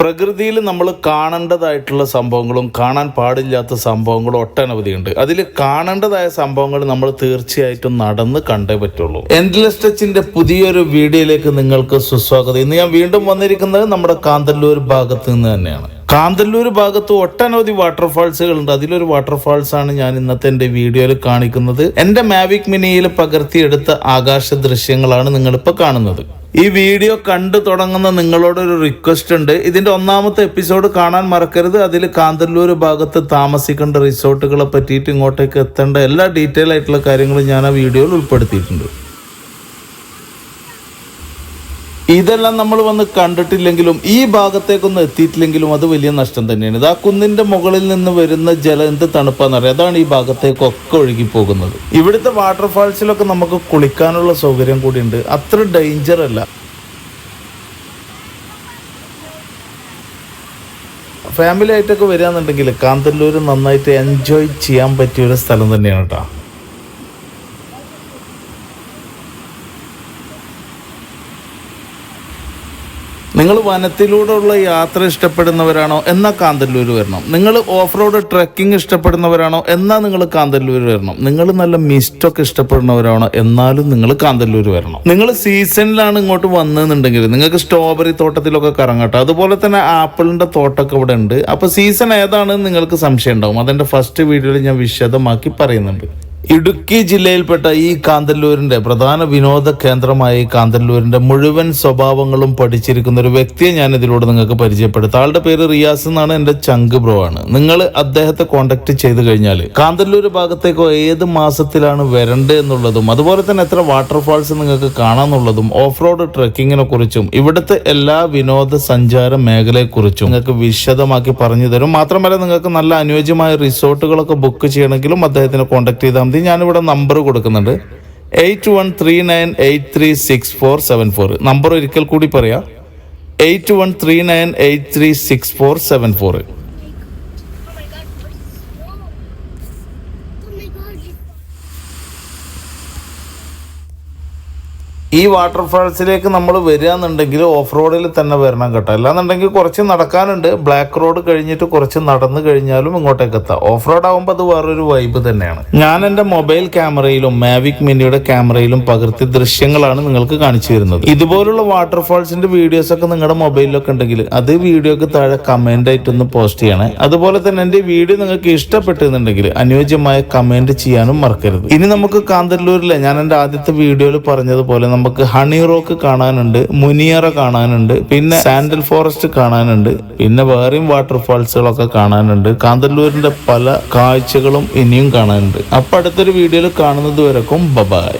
പ്രകൃതിയിൽ നമ്മൾ കാണേണ്ടതായിട്ടുള്ള സംഭവങ്ങളും കാണാൻ പാടില്ലാത്ത സംഭവങ്ങളും ഒട്ടനവധിയുണ്ട്. അതിൽ കാണേണ്ടതായ സംഭവങ്ങൾ നമ്മൾ തീർച്ചയായിട്ടും നടന്ന് കണ്ടേ പറ്റുള്ളൂ. എൻഡ്ലെസ് ടച്ചിന്റെ പുതിയൊരു വീഡിയോയിലേക്ക് നിങ്ങൾക്ക് സുസ്വാഗതം. ഇന്ന് ഞാൻ വീണ്ടും വന്നിരിക്കുന്നത് നമ്മുടെ കാന്തല്ലൂർ ഭാഗത്ത് നിന്ന് തന്നെയാണ്. കാന്തല്ലൂർ ഭാഗത്ത് ഒട്ടനവധി വാട്ടർഫാൾസുകളുണ്ട്. അതിലൊരു വാട്ടർഫാൾസ് ആണ് ഞാൻ ഇന്നത്തെ എന്റെ വീഡിയോയിൽ കാണിക്കുന്നത്. എന്റെ മാവിക് മിനിയിൽ പകർത്തിയെടുത്ത ആകാശ ദൃശ്യങ്ങളാണ് നിങ്ങളിപ്പോൾ കാണുന്നത്. ഈ വീഡിയോ കണ്ടു തുടങ്ങുന്ന നിങ്ങളോടൊരു റിക്വസ്റ്റ് ഉണ്ട്. ഇതിന്റെ ഒന്നാമത്തെ എപ്പിസോഡ് കാണാൻ മറക്കരുത്. അതിൽ കാന്തല്ലൂർ ഭാഗത്ത് താമസിക്കേണ്ട റിസോർട്ടുകളെ പറ്റിയിട്ട് ഇങ്ങോട്ടേക്ക് എത്തേണ്ട എല്ലാ ഡീറ്റെയിൽ ആയിട്ടുള്ള കാര്യങ്ങളും ഞാൻ ആ വീഡിയോയിൽ ഉൾപ്പെടുത്തിയിട്ടുണ്ട്. ഇതെല്ലാം നമ്മൾ വന്ന് കണ്ടിട്ടില്ലെങ്കിലും ഈ ഭാഗത്തേക്കൊന്നും എത്തിയിട്ടില്ലെങ്കിലും അത് വലിയ നഷ്ടം തന്നെയാണ്. ഇത് ആ കുന്നിന്റെ മുകളിൽ നിന്ന് വരുന്ന ജലം എന്ത് തണുപ്പാന്നറിയാം അതാണ് ഈ ഭാഗത്തേക്കൊക്കെ ഒഴുകി പോകുന്നത് ഇവിടുത്തെ വാട്ടർഫാൾസിലൊക്കെ നമുക്ക് കുളിക്കാനുള്ള സൗകര്യം കൂടിയുണ്ട്. അത്ര ഡേഞ്ചർ അല്ല. ഫാമിലി ആയിട്ടൊക്കെ വരികയാണെന്നുണ്ടെങ്കിൽ കാന്തല്ലൂർ നന്നായിട്ട് എൻജോയ് ചെയ്യാൻ പറ്റിയ ഒരു സ്ഥലം തന്നെയാണ് കേട്ടോ നിങ്ങൾ വനത്തിലൂടെയുള്ള യാത്ര ഇഷ്ടപ്പെടുന്നവരാണോ? എന്നാൽ കാന്തല്ലൂർ വരണം. നിങ്ങൾ ഓഫ് റോഡ് ട്രക്കിംഗ് ഇഷ്ടപ്പെടുന്നവരാണോ? എന്നാൽ നിങ്ങൾ കാന്തല്ലൂർ വരണം. നിങ്ങൾ നല്ല മിസ്റ്റൊക്കെ ഇഷ്ടപ്പെടുന്നവരാണോ? എന്നാലും നിങ്ങൾ കാന്തല്ലൂർ വരണം. നിങ്ങൾ സീസണിലാണ് ഇങ്ങോട്ട് വന്നതെന്നുണ്ടെങ്കിൽ നിങ്ങൾക്ക് സ്ട്രോബെറി തോട്ടത്തിലൊക്കെ കറങ്ങട്ടെ. അതുപോലെ തന്നെ ആപ്പിളിന്റെ തോട്ടമൊക്കെ ഇവിടെ ഉണ്ട്. അപ്പോൾ സീസൺ ഏതാണെന്ന് നിങ്ങൾക്ക് സംശയം ഉണ്ടാവും. അതെന്റെ ഫസ്റ്റ് വീഡിയോയിൽ ഞാൻ വിശദമാക്കി പറയുന്നുണ്ട്. ഇടുക്കി ജില്ലയിൽപ്പെട്ട ഈ കാന്തല്ലൂരിന്റെ പ്രധാന വിനോദ കേന്ദ്രമായ ഈ കാന്തല്ലൂരിന്റെ മുഴുവൻ സ്വഭാവങ്ങളും പഠിച്ചിരിക്കുന്ന ഒരു വ്യക്തിയെ ഞാൻ ഇതിലൂടെ നിങ്ങൾക്ക് പരിചയപ്പെടുത്താം. ആളുടെ പേര് റിയാസ് എന്നാണ് എന്റെ ചങ്ക് ബ്രോ ആണ്. നിങ്ങൾ അദ്ദേഹത്തെ കോണ്ടാക്ട് ചെയ്ത് കഴിഞ്ഞാൽ കാന്തല്ലൂർ ഭാഗത്തേക്കോ ഏത് മാസത്തിലാണ് വരേണ്ടത് എന്നുള്ളതും അതുപോലെ തന്നെ എത്ര വാട്ടർഫാൾസ് നിങ്ങൾക്ക് കാണാന്നുള്ളതും ഓഫ് റോഡ് ട്രക്കിങ്ങിനെ കുറിച്ചും ഇവിടുത്തെ എല്ലാ വിനോദ സഞ്ചാര മേഖലയെക്കുറിച്ചും നിങ്ങൾക്ക് വിശദമാക്കി പറഞ്ഞു തരും. മാത്രമല്ല നിങ്ങൾക്ക് നല്ല അനുയോജ്യമായ റിസോർട്ടുകളൊക്കെ ബുക്ക് ചെയ്യണമെങ്കിലും അദ്ദേഹത്തിനെ കോൺടാക്ട് ചെയ്താൽ മതി. ഞാനിവിടെ നമ്പർ കൊടുക്കുന്നുണ്ട്. Eight one three nine eight three six four seven four number ഒരിക്കൽ കൂടി പറയാം. Eight one three nine eight three six four seven four ഈ വാട്ടർഫാൾസിലേക്ക് നമ്മൾ വരികയെന്നുണ്ടെങ്കിൽ ഓഫ് റോഡിൽ തന്നെ വരണം കേട്ടോ. അല്ലാന്നുണ്ടെങ്കിൽ കുറച്ച് നടക്കാനുണ്ട്. ബ്ലാക്ക് റോഡ് കഴിഞ്ഞിട്ട് കുറച്ച് നടന്നു കഴിഞ്ഞാലും ഇങ്ങോട്ടേക്ക് എത്താം. ഓഫ് റോഡ് ആകുമ്പോൾ അത് വേറൊരു വൈബ് തന്നെയാണ്. ഞാൻ എന്റെ മൊബൈൽ ക്യാമറയിലും മാവിക് മിനിയുടെ ക്യാമറയിലും പകർത്തി ദൃശ്യങ്ങളാണ് നിങ്ങൾക്ക് കാണിച്ചു തരുന്നത്. ഇതുപോലുള്ള വാട്ടർഫാൾസിന്റെ വീഡിയോസ് ഒക്കെ നിങ്ങളുടെ മൊബൈലിലൊക്കെ ഉണ്ടെങ്കിൽ അത് വീഡിയോക്ക് താഴെ കമന്റ് ആയിട്ടൊന്ന് പോസ്റ്റ് ചെയ്യണേ. അതുപോലെ തന്നെ എന്റെ വീഡിയോ നിങ്ങൾക്ക് ഇഷ്ടപ്പെട്ടിരുന്നുണ്ടെങ്കിൽ അനുയോജ്യമായ കമന്റ് ചെയ്യാനും മറക്കരുത്. ഇനി നമുക്ക് കാന്തല്ലൂരിലെ ഞാൻ എന്റെ ആദ്യത്തെ വീഡിയോയിൽ പറഞ്ഞതുപോലെ നമുക്ക് ഹണി റോക്ക് കാണാനുണ്ട് മുനിയറ കാണാനുണ്ട് പിന്നെ സാൻഡൽ ഫോറസ്റ്റ് കാണാനുണ്ട് പിന്നെ വേറെയും വാട്ടർഫാൾസുകളൊക്കെ കാണാനുണ്ട്. കാന്തല്ലൂരിന്റെ പല കാഴ്ചകളും ഇനിയും കാണാനുണ്ട്. അപ്പൊ അടുത്തൊരു വീഡിയോയിൽ കാണുന്നത് വരെക്കും. ബബായ്